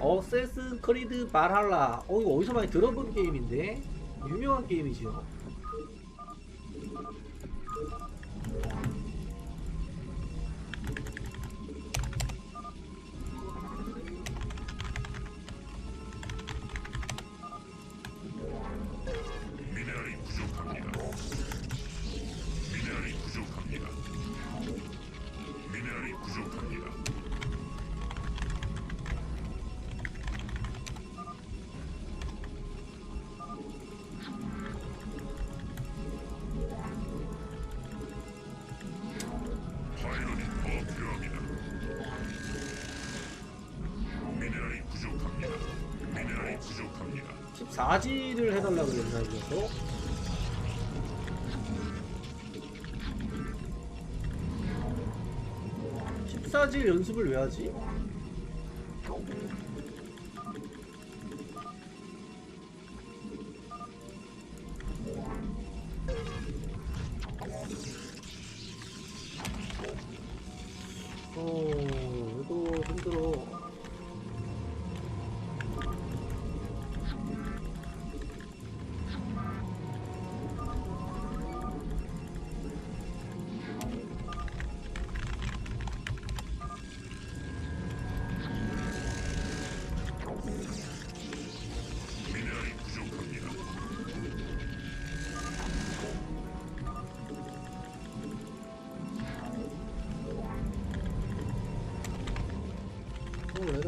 어세슨 크리드 발할라. 어 이거 어디서 많이 들어본 게임인데 유명한 게임이지요. 14지를 해달라 그랬나 이거? (14질) 연습을 왜 하지?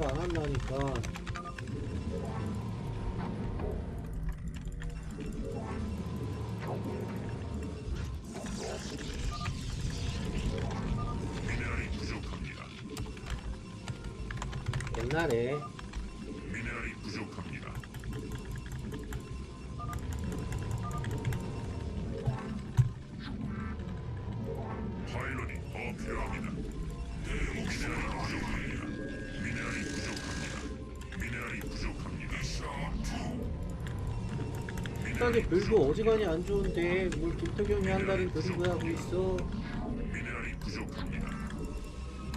어, 애가 안 한다니까. 미네랄이 부족합니다. 옛날에 미네랄이 부족합니다. 갑자기 별도 어지간히 안 좋은데 뭘 김태경이 한다는 그런 거 하고 있어.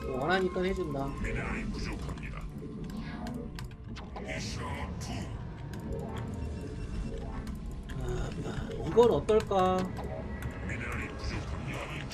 뭐 원하니까 해준다. 아, 이건 어떨까? 미네랄이 부족합니다.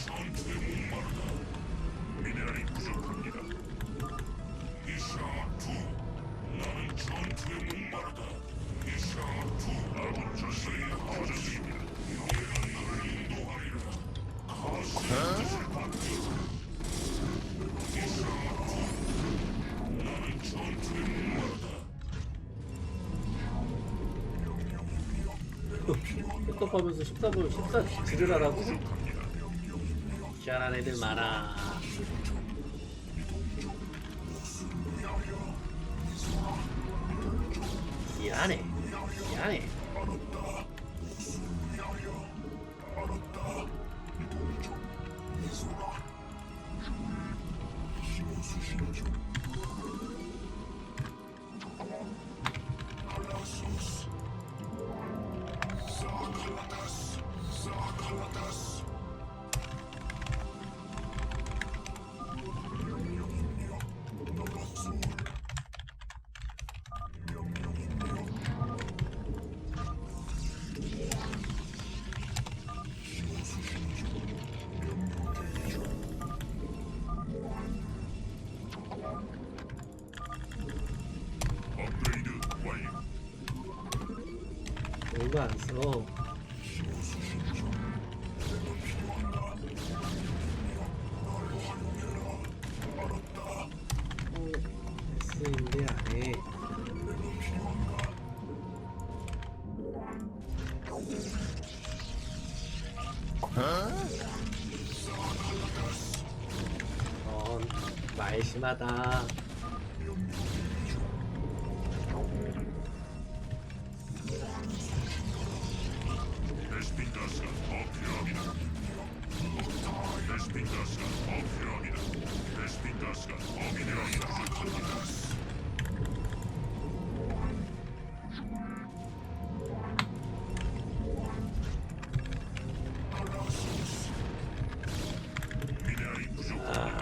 백업하면서 14분 14 지르라라고? 희한한 애들 많아. 희한해. 희한해. 업 얼마 안 써. 어, S인데 안 해. 어, 말 심하다.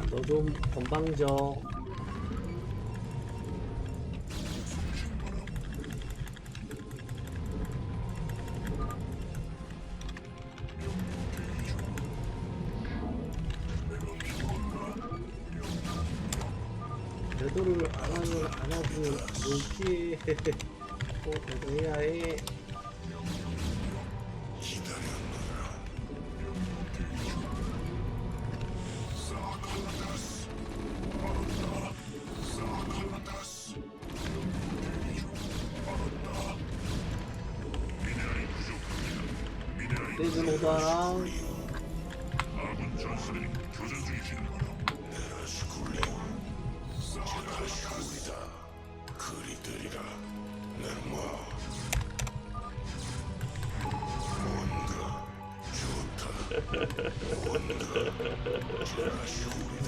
너 좀 건방져. 안 하면 안 하고 여기에 또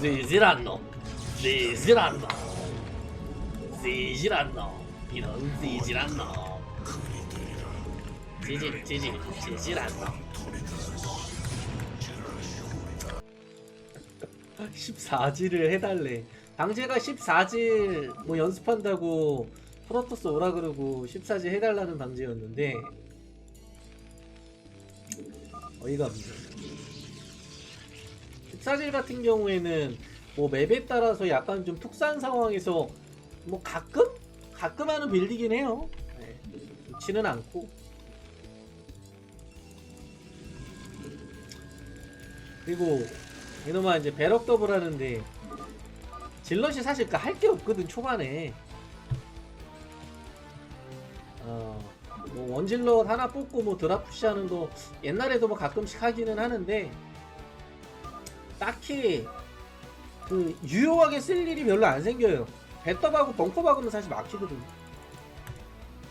지질않노? 지질않노. 지질않노. 이런 지질않노. 지질 지질 지질않노. 14질을 해달래. 당제가 14질 뭐 연습한다고 프로토스 오라 그러고 14질 해달라는 방제였는데 어이가 없네 14질 같은 경우에는 뭐 맵에 따라서 약간 좀 특수한 상황에서 뭐 가끔 가끔 하는 빌드긴 해요. 네, 좋지는 않고. 그리고 이놈아 이제 배럭 더블 하는데 질럿이 사실 그할게 없거든 초반에. 어, 뭐 원질럿 하나 뽑고 뭐 드라프시 하는 거 옛날에도 뭐 가끔씩 하기는 하는데 딱히 그 유용하게 쓸 일이 별로 안 생겨요. 배떡하고 벙커하고는 사실 막히거든요.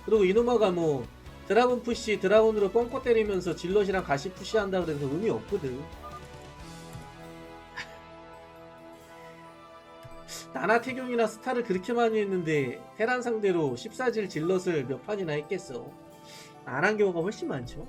그리고 이노마가 뭐 드라곤 푸시 드라곤으로 뻥커 때리면서 질럿이랑 가시 푸시한다 그래서 의미 없거든. 나나 태경이나 스타를 그렇게 많이 했는데 테란 상대로 14질 질럿을 몇 판이나 했겠어. 안 한 경우가 훨씬 많죠.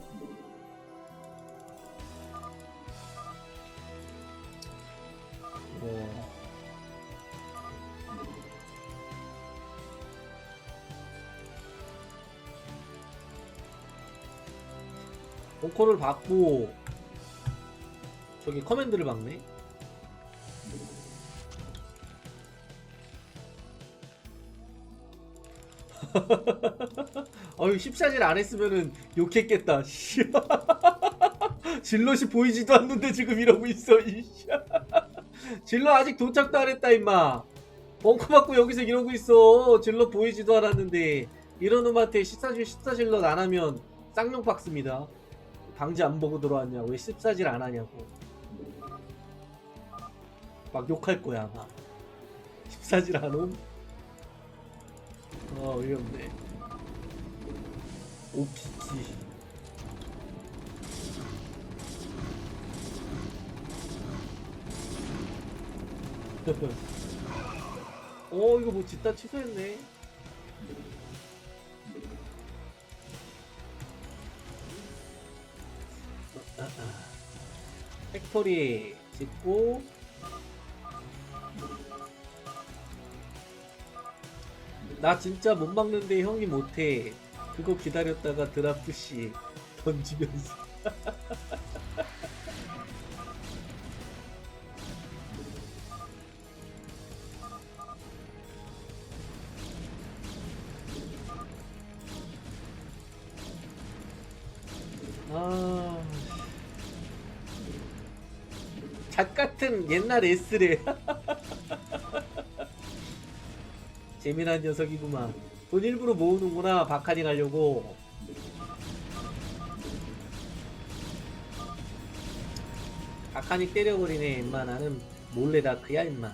벙커를 받고 저기 커맨드를 박네. 어휴 14질 안 했으면은 욕했겠다. 씨. 질럿이 보이지도 않는데 지금 이러고 있어. 질럿 아직 도착도 안 했다 임마. 벙커 받고 여기서 이러고 있어. 질럿 보이지도 않았는데 이런 놈한테 14질 14질럿 안 하면 쌍욕 박습니다. 방지 안 보고 들어왔냐고 왜 14질 안 하냐고. 막 욕할 거야 아마. 14질 안 옴? 아 어이없네 오피키 어 이거 뭐 짓다 취소했네 팩토리 짓고 나 진짜 못 막는데 형이 못해. 그거 기다렸다가 드라프시 던지면서. 아 작같은 옛날 S래 재미난 녀석이구만. 돈 일부러 모으는구나 바카리 가려고. 바카니 때려버리네 임마. 나는 몰래 다크야 임마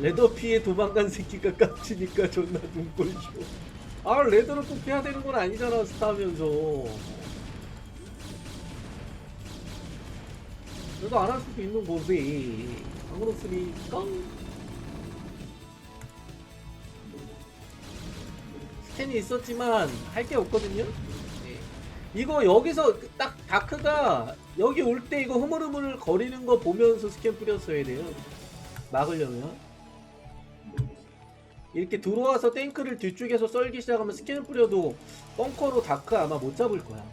레더피에 도망간 새끼가 깝치니까 존나 눈꼴쇼 아 레더를 꼭 해야 되는 건 아니잖아 스타면서. 그래도 안할 수도 있는 거지. 안 그렇습니까? 스캔이 있었지만 할 게 없거든요? 네. 이거 여기서 딱 다크가 여기 올 때 이거 흐물흐물 거리는 거 보면서 스캔 뿌렸어야 돼요. 막으려면 이렇게 들어와서 탱크를 뒤쪽에서 썰기 시작하면 스캔을 뿌려도 벙커로 다크 아마 못 잡을 거야.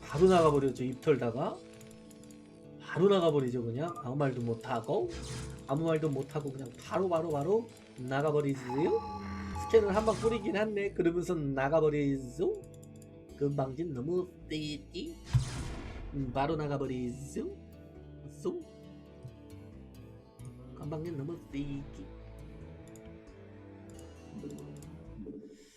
바로 나가버렸죠 입 털다가. 바로 나가버리죠 그냥. 아무 말도 못하고. 아무 말도 못하고 그냥 바로 바로 바로 나가버리지요. 스캔을 한 방 뿌리긴 했네 그러면서 나가버리죠 금방진 너무 세지. 음, 바로 나가버리죠 쏘 금방진 너무 세지